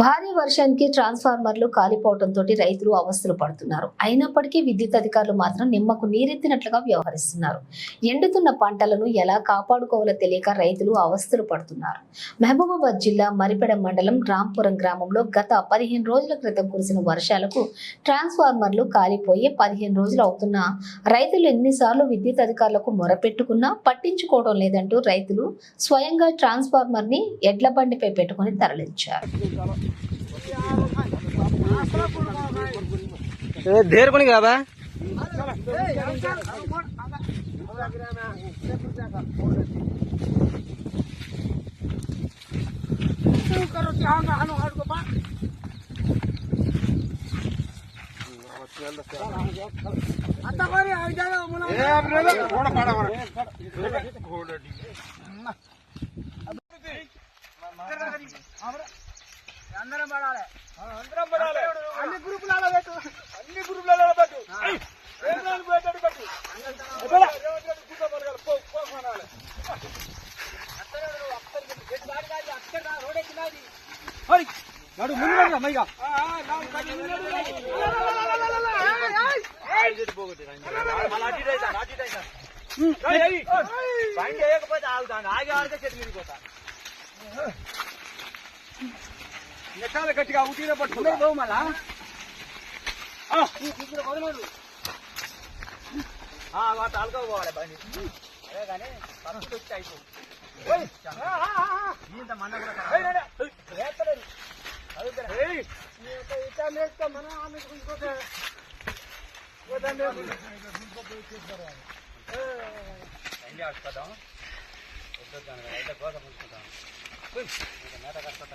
భారీ వర్షానికి ట్రాన్స్ఫార్మర్లు కాలిపోవడంతో రైతులు అవస్థలు పడుతున్నారు. అయినప్పటికీ విద్యుత్ అధికారులు మాత్రం నిమ్మకు నీరెత్తినట్లుగా వ్యవహరిస్తున్నారు. ఎండుతున్న పంటలను ఎలా కాపాడుకోవాలో తెలియక రైతులు అవస్థలు పడుతున్నారు. మహబూబాబాద్ జిల్లా మరిపెడ మండలం రాంపురం గ్రామంలో గత పదిహేను రోజుల క్రితం కురిసిన వర్షాలకు ట్రాన్స్ఫార్మర్లు కాలిపోయి పదిహేను రోజులు అవుతున్నా రైతులు ఎన్నిసార్లు విద్యుత్ అధికారులకు మొరపెట్టుకున్నా పట్టించుకోవడం లేదంటూ రైతులు స్వయంగా ట్రాన్స్ఫార్మర్ని ఎడ్ల బండిపై పెట్టుకుని తరలించారు. ढेर कोनी गिराबा करो चाहो ना हलो हट को बा आता करे आ जाओ मना ए अपने थोड़ा पाड़ा मारो घोड़ा डी अब అందరం పడాలి. అందరం పడాలి. అన్ని గ్రూపులలో పెట్టు. అన్ని గ్రూపులలో పెట్టు. రేపు పెట్టు. నడు ముందు మైగా. ఆగి ఆడితే చెట్టు మిగిలిపోతా నెట్టాలి గట్టిగా ఉట్టిన పట్టుకుని పోవు మళ్ళా? వాటి అలక పోవాలి బండి అదే కానీ ఫస్ట్ వచ్చి అయిపో. ఇంత మంద కూడా? ఇంత ఇట్లా మేస్తా మనం ఆమె ఇంకోటి ఆడుకోదాం వద్దొద్దాను కదా, అయితే కోసం ఉంచుకుంటాం. మేత కట్టుకుంటా